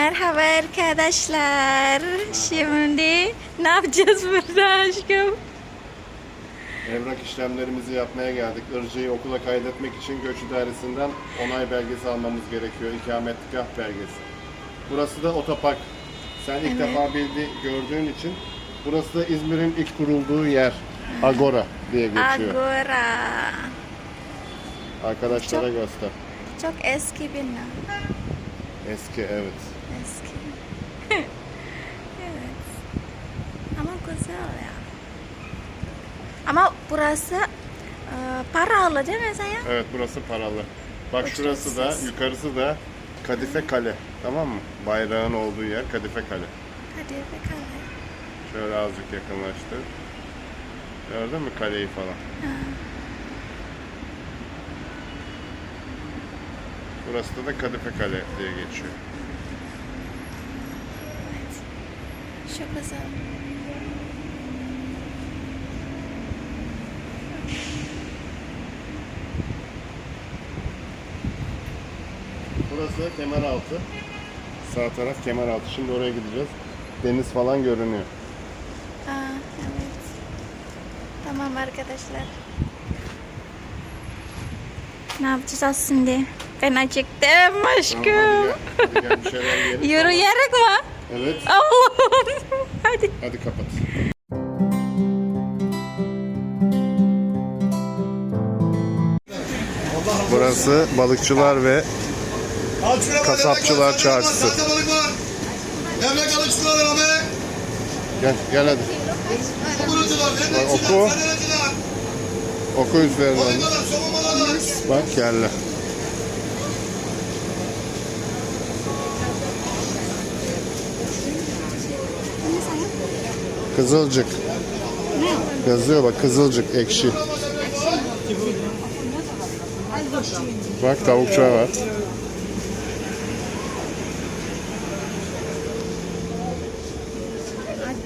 Merhaba arkadaşlar. Şimdi ne yapacağız burada aşkım? Evrak işlemlerimizi yapmaya geldik. Ircı'yı okula kaydetmek için göç idaresinden onay belgesi almamız gerekiyor. İkametgah belgesi. Burası da otopark. Sen ilk Evet. defa bildi gördüğün için burası da İzmir'in ilk kurulduğu yer. Agora diye geçiyor. Agora. Arkadaşlara Çok- göster. Çok eski bina. Eski evet. Eski. evet. Ama güzel ya. Ama burası e, paralı değil mi saya? Evet burası paralı. Bak şurası da yukarısı da Kadife Kale. Tamam mı? Bayrağın olduğu yer Kadife Kale. Hadi bakalım. Şöyle azıcık yakınlaştır. Gördün mü kaleyi falan? Burası da Kadife Kale diye geçiyor. Çok güzel. Burası Kemeraltı. Sağ taraf Kemeraltı. Şimdi oraya gideceğiz. Deniz falan görünüyor. Aa, evet. Tamam arkadaşlar. Ne yapacağız şimdi? Ben acıktım Tamam, aşkım. hadi gel. Hadi gel bir şeyler yiyelim. Yürüyerek mi? Evet. Allah'ım. Hadi. Hadi kapat. Burası balıkçılar ve Kasapçılar Çarşısı. Sahte balık var. Devrek alık çıkıyorlar abi. gel gel hadi. Kurucular, oku. Oku üzerinden. Bak geldi. Kızılcık. Yazıyor bak kızılcık ekşi. Bak tavuk çay var.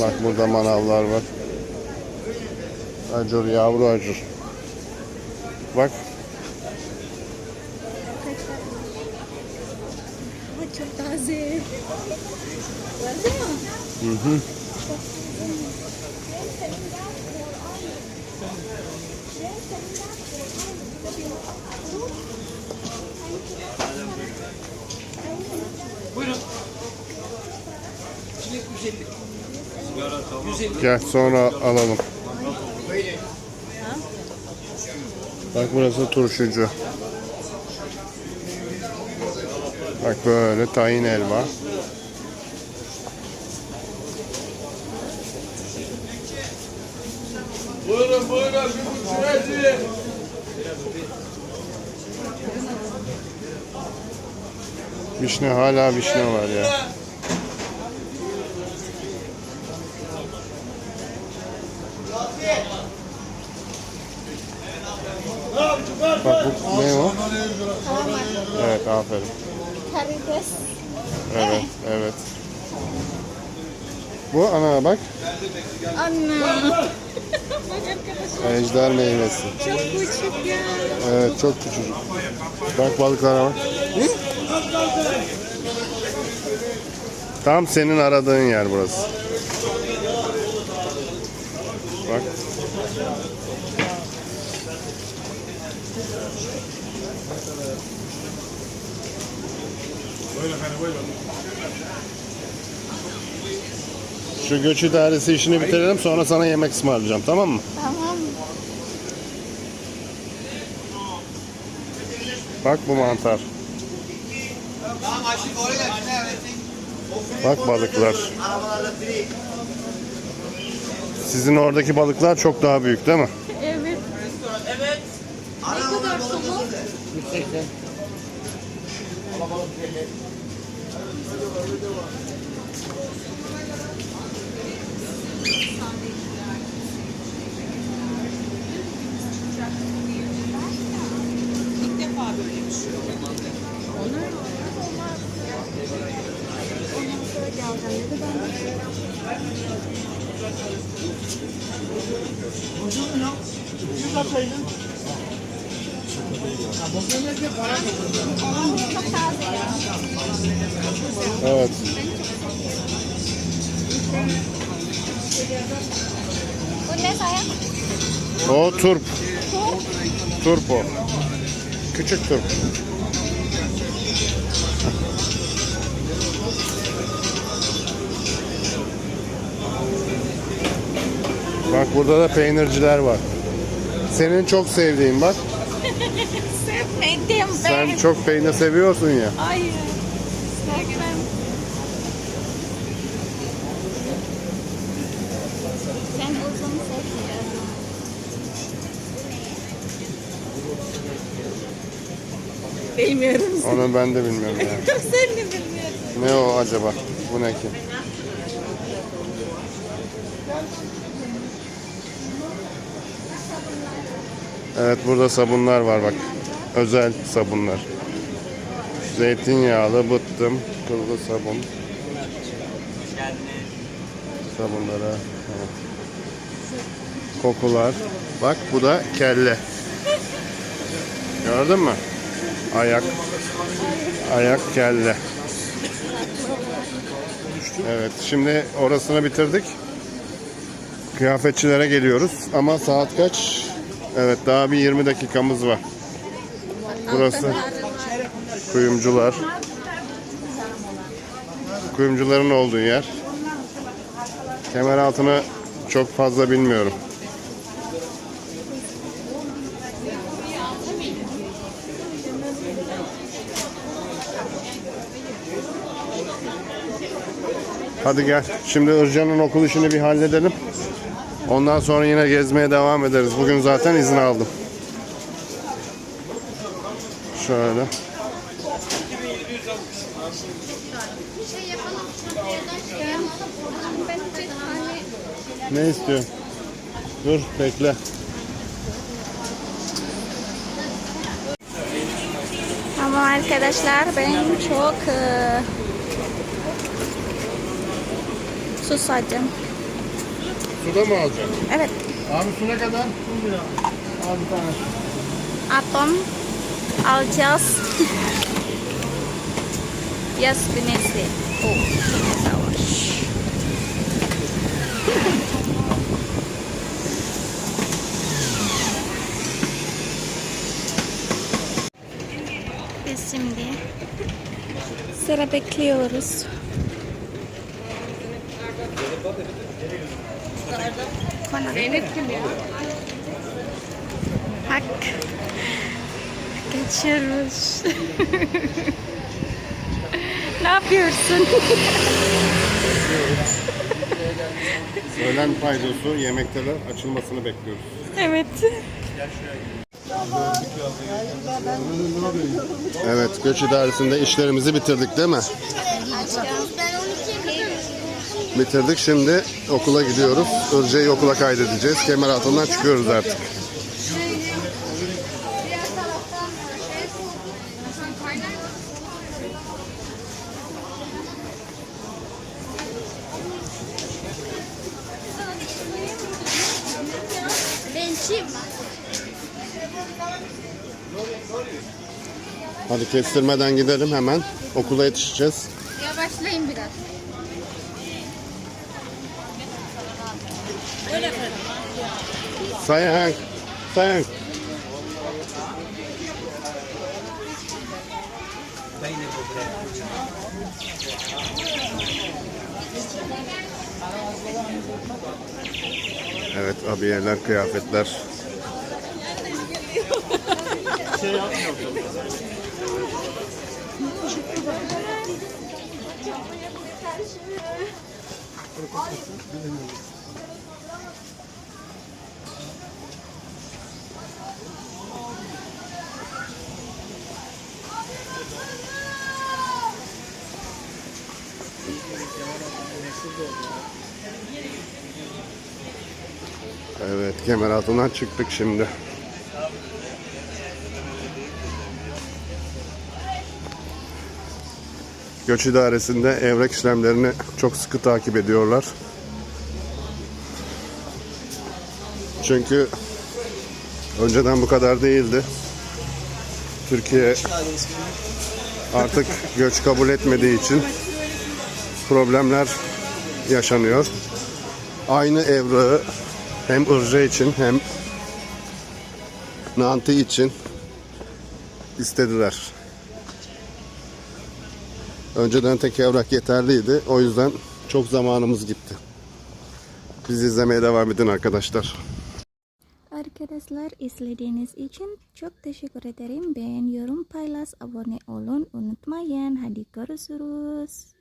Bak burada manavlar var. Acur yavru acur. Bak çok taze. Gel sonra alalım. Bak burası turşucu. Bak böyle tayin elma. Buyurun buyurun. Bir buçuk verdi. Vişne hala vişne var ya. Bak bu ne o? Evet aferin. Karides. Evet evet. Bu ana bak Anna. ejder meyvesi. Çok küçük ya. Evet çok küçük. Bak balıklara bak. Tam senin aradığın yer burası. Bak. Şu göç idaresi işini bitirelim sonra sana yemek ısmarlayacağım tamam mı? Tamam. Bak bu mantar. Bak balıklar. Sizin oradaki balıklar çok daha büyük değil mi? Evet. Evet. Ne kadar somon? 180. Evet. O turp. Turp o. Küçük turp. Bak burada da peynirciler var. Senin çok sevdiğin bak. Sevmedim Sen ben. çok peynir seviyorsun ya. Hayır. Sevmem. Sen uzun seviyorsun. Bilmiyorum. Onu ben de bilmiyorum yani. Sen de bilmiyorsun. Ne o acaba? Bu ne ki? Evet burada sabunlar var bak. Özel sabunlar. Zeytinyağlı, bıttım, kıllı sabun. Sabunlara. Kokular. Bak bu da kelle. Gördün mü? Ayak. Ayak kelle. Evet, şimdi orasını bitirdik. Kıyafetçilere geliyoruz ama saat kaç? Evet, daha bir 20 dakikamız var. Burası kuyumcular. Kuyumcuların olduğu yer. Kemer altını çok fazla bilmiyorum. Hadi gel. Şimdi Ircan'ın okul işini bir halledelim. Ondan sonra yine gezmeye devam ederiz. Bugün zaten izin aldım. Şöyle. Ne istiyorsun? Dur bekle. Ama arkadaşlar ben çok e, susadım. Suda mı alacaksın? Evet. Abi su ne kadar? Al bir tane. Atom alacağız. Yaz güneşi. Oh, savaş. Biz şimdi sıra bekliyoruz. Konak. Hak. Geçiyoruz. ne yapıyorsun? Öğlen paydosu yemekteler açılmasını bekliyoruz. evet. Evet göç idaresinde işlerimizi bitirdik değil mi? ben 12 Bitirdik şimdi okula gidiyoruz. Irca'yı okula kaydedeceğiz. Kemer altından çıkıyoruz artık. Hadi kestirmeden gidelim hemen. Okula yetişeceğiz. Sayang. Sayang. Evet abiyeler, kıyafetler. Evet kemer altından çıktık şimdi. Göç idaresinde evrak işlemlerini çok sıkı takip ediyorlar. Çünkü önceden bu kadar değildi. Türkiye artık göç kabul etmediği için problemler yaşanıyor. Aynı evrağı hem Irce için hem Nanti için istediler. Önceden tek evrak yeterliydi. O yüzden çok zamanımız gitti. Bizi izlemeye devam edin arkadaşlar. Arkadaşlar izlediğiniz için çok teşekkür ederim. Beğen, yorum, paylaş, abone olun. Unutmayın. Hadi görüşürüz.